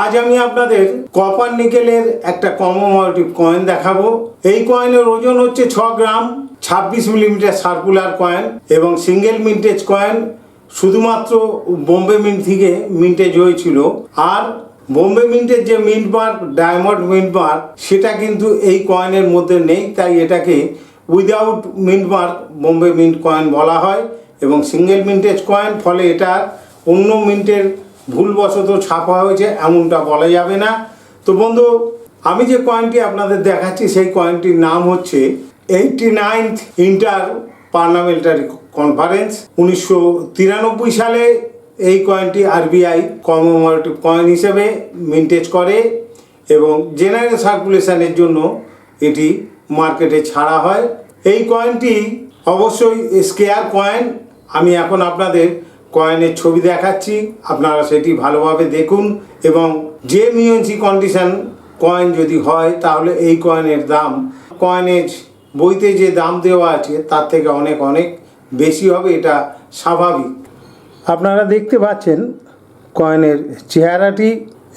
আজ আমি আপনাদের কপার নিকেলের একটা কমোমোটিভ কয়েন দেখাবো। এই কয়েনের ওজন হচ্ছে ছ গ্রাম, ছাব্বিশ মিলিমিটার সার্কুলার কয়েন এবং সিঙ্গেল মিন্টেজ কয়েন শুধুমাত্র বোম্বে মিন্ট থেকে মিন্টেজ হয়েছিল। আর বোম্বে মিন্টের যে mint mark diamond mint mark সেটা কিন্তু এই কয়েনের মধ্যে নেই, তাই এটাকে without mint mark Bombay mint coin বলা হয় এবং সিঙ্গেল মিন্টেজ কয়েন ফলে এটা অন্য মিন্টের ভুলবশত ছাপা হয়েছে, এমনটা বলা যাবে না। তো বন্ধু, আমি যে কয়েনটি আপনাদের দেখাচ্ছি, সেই কয়েনটির নাম হচ্ছে eighty ninth inter parliamentary conference উনিশশো তিরানব্বই সালে এই কয়েনটি আরবিআই কমেমোরেটিভ কয়েন হিসেবে মিন্টেজ করে এবং জেনারেল সার্কুলেশনের জন্য এটি মার্কেটে ছাড়া হয়। এই কয়েনটি অবশ্যই স্কেয়ার কয়েন আমি এখন আপনাদের কয়েনের ছবি দেখাচ্ছি, আপনারা সেটি ভালোভাবে দেখুন এবং যে মিউন্সি কন্ডিশন কয়েন যদি হয়, তাহলে এই কয়েনের দাম কয়েনের বইতে যে দাম দেওয়া আছে, তার থেকে অনেক অনেক বেশি হবে, এটা স্বাভাবিক। আপনারা দেখতে পাচ্ছেন কয়েনের চেহারাটি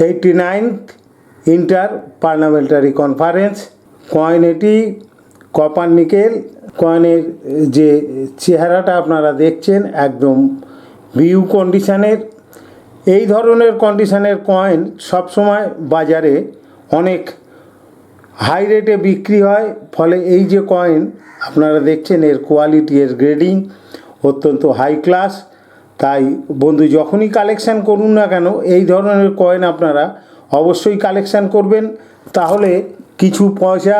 eighty ninth inter parliamentary conference coin এটি কপার নিকেল কয়েনের যে চেহারাটা আপনারা দেখছেন, একদম ভিউ কন্ডিশানের, এই ধরনের কন্ডিশানের কয়েন সবসময় বাজারে অনেক হাই রেটে বিক্রি হয়। ফলে এই যে কয়েন আপনারা দেখছেন, এর কোয়ালিটি এর গ্রেডিং অত্যন্ত হাই ক্লাস তাই বন্ধু, যখনই কালেকশান করুন না কেন, এই ধরনের কয়েন আপনারা অবশ্যই কালেকশান করবেন। তাহলে কিছু পয়সা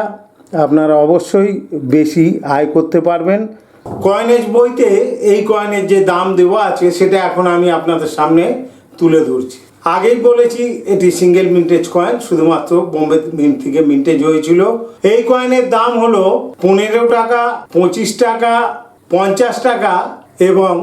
আপনারা অবশ্যই বেশি আয় করতে পারবেন। কয়েনেজ বইতে এই কয়েনের যে দাম দেওয়া আছে, সেটা এখন আমি আপনাদের সামনে তুলে ধরছি। আগেই বলেছি, এটি সিঙ্গেল মিন্টেজ কয়েন শুধুমাত্র বোম্বে মিন্ট থেকে মিন্টেজ হয়েছিল। এই কয়েনের দাম হলো পনেরো টাকা, পঁচিশ টাকা, পঞ্চাশ টাকা এবং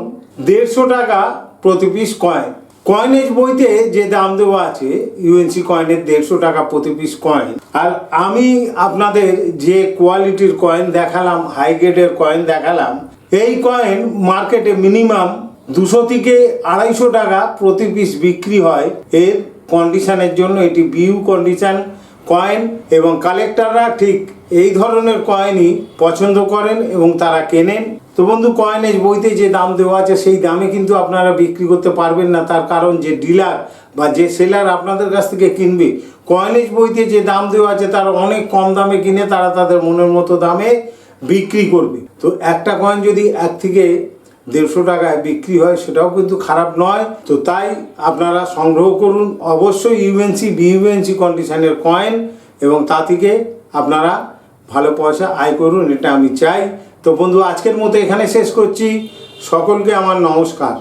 দেড়শো টাকা প্রতি পিস কয়েন কয়েনেজ বইতে যে দাম দেওয়া আছে ইউএনসি কয়েনের দেড়শো টাকা প্রতি পিস কয়েন আর আমি আপনাদের যে কোয়ালিটির কয়েন দেখালাম হাই গ্রেডের কয়েন দেখালাম, এই কয়েন মার্কেটে মিনিমাম দুশো থেকে আড়াইশো টাকা প্রতি পিস বিক্রি হয়। এর কন্ডিশনের জন্য এটি বিউ কন্ডিশন কয়েন এবং কালেক্টররা ঠিক এই ধরনের কয়েনই পছন্দ করেন এবং তারা কেনেন। তো বন্ধু কয়েনের বইতে যে দাম দেওয়া আছে, সেই দামে কিন্তু আপনারা বিক্রি করতে পারবেন না। তার কারণ যে ডিলার বা যে সেলার আপনাদের কাছ থেকে কিনবে কয়েনেজ বইতে যে দাম দেওয়া আছে, তার অনেক কম দামে কিনে তারা তাদের মনের মতো দামে বিক্রি করবে। তো একটা কয়েন যদি এক থেকে দেড়শো টাকায় বিক্রি হয়, সেটাও কিন্তু খারাপ নয়। তো তাই আপনারা সংগ্রহ করুন। অবশ্যই ইউএনসি বিইউএনসি কন্ডিশনের কয়েন এবং তা থেকে আপনারা ভালো পয়সা আয় করুন, এটা আমি চাই। তো বন্ধু, আজকের মতো এখানে শেষ করছি। সকলকে আমার নমস্কার।